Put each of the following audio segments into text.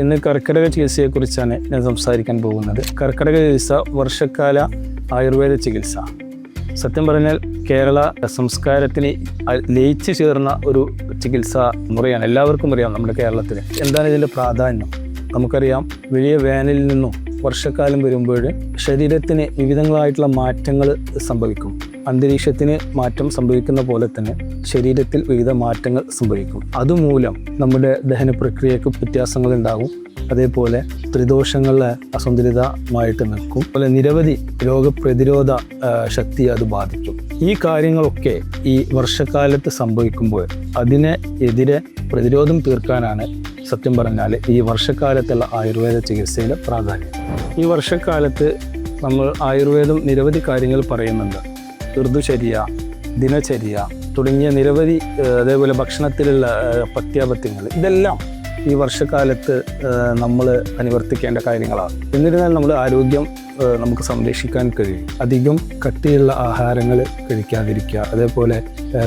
ഇന്ന് കർക്കിടക ചികിത്സയെക്കുറിച്ചാണ് ഞാൻ സംസാരിക്കാൻ പോകുന്നത്. കർക്കിടക ചികിത്സ വർഷക്കാല ആയുർവേദ ചികിത്സ. സത്യം പറഞ്ഞാൽ കേരള സംസ്കാരത്തിന് ലയിച്ചു ചേർന്ന ഒരു ചികിത്സാ മുറിയാണ്. എല്ലാവർക്കും അറിയാം നമ്മുടെ കേരളത്തിൽ. എന്താണ് ഇതിന്റെ പ്രാധാന്യം? നമുക്കറിയാം വലിയ വേനലിൽ നിന്നും വർഷക്കാലം വരുമ്പോൾ ശരീരത്തിന് വിവിധങ്ങളായിട്ടുള്ള മാറ്റങ്ങൾ സംഭവിക്കും. അന്തരീക്ഷത്തിന് മാറ്റം സംഭവിക്കുന്ന പോലെ തന്നെ ശരീരത്തിൽ വിവിധ മാറ്റങ്ങൾ സംഭവിക്കും. അതുമൂലം നമ്മുടെ ദഹന പ്രക്രിയക്ക് വ്യത്യാസങ്ങൾ ഉണ്ടാകും. അതേപോലെ ത്രിദോഷങ്ങളെ അസന്തുലിതമായിട്ട് നിൽക്കും. അതുപോലെ നിരവധി രോഗപ്രതിരോധ ശക്തി അത് ബാധിക്കും. ഈ കാര്യങ്ങളൊക്കെ ഈ വർഷക്കാലത്ത് സംഭവിക്കുമ്പോൾ അതിനെ എതിരെ പ്രതിരോധം തീർക്കാനാണ് സത്യം പറഞ്ഞാൽ ഈ വർഷക്കാലത്തുള്ള ആയുർവേദ ചികിത്സയിലെ പ്രാധാന്യം. ഈ വർഷക്കാലത്ത് നമ്മൾ ആയുർവേദം നിരവധി കാര്യങ്ങൾ പറയുന്നുണ്ട്. ഋതുചര്യ ദിനചര്യ തുടങ്ങിയ നിരവധി അതേപോലെ ഭക്ഷണത്തിലുള്ള പ്രത്യാപത്യങ്ങൾ ഇതെല്ലാം ഈ വർഷക്കാലത്ത് നമ്മൾ അനുവർത്തിക്കേണ്ട കാര്യങ്ങളാണ്. എന്നിരുന്നാൽ നമ്മൾ ആരോഗ്യം നമുക്ക് സംരക്ഷിക്കാൻ കഴിയും. അധികം കട്ടിയുള്ള ആഹാരങ്ങൾ കഴിക്കാതിരിക്കുക അതേപോലെ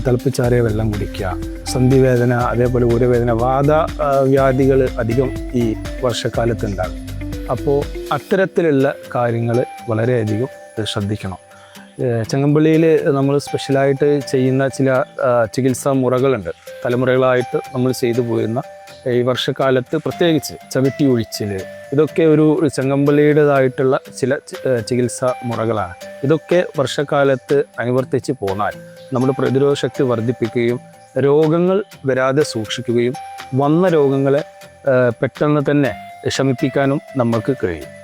തിളപ്പിച്ചാറിയ വെള്ളം കുടിക്കുക സന്ധിവേദന അതേപോലെ ഊരവേദന വാദ വ്യാധികൾ അധികം ഈ വർഷക്കാലത്ത് ഉണ്ടാകും. അപ്പോൾ അത്തരത്തിലുള്ള കാര്യങ്ങൾ വളരെയധികം ശ്രദ്ധിക്കണം. ചെങ്ങമ്പള്ളിയിൽ നമ്മൾ സ്പെഷ്യലായിട്ട് ചെയ്യുന്ന ചില ചികിത്സാ മുറകളുണ്ട്. തലമുറകളായിട്ട് നമ്മൾ ചെയ്തു പോരുന്ന ഈ വർഷക്കാലത്ത് പ്രത്യേകിച്ച് ചവിട്ടി ഒഴിച്ചിൽ ഇതൊക്കെ ഒരു ചെങ്ങമ്പള്ളിയുടേതായിട്ടുള്ള ചില ചികിത്സാ മുറകളാണ്. ഇതൊക്കെ വർഷക്കാലത്ത് അനുവർത്തിച്ച് പോന്നാൽ നമ്മുടെ പ്രതിരോധ ശക്തി വർദ്ധിപ്പിക്കുകയും രോഗങ്ങൾ വരാതെ സൂക്ഷിക്കുകയും വന്ന രോഗങ്ങളെ പെട്ടെന്ന് തന്നെ ശമിപ്പിക്കാനും നമുക്ക് കഴിയും.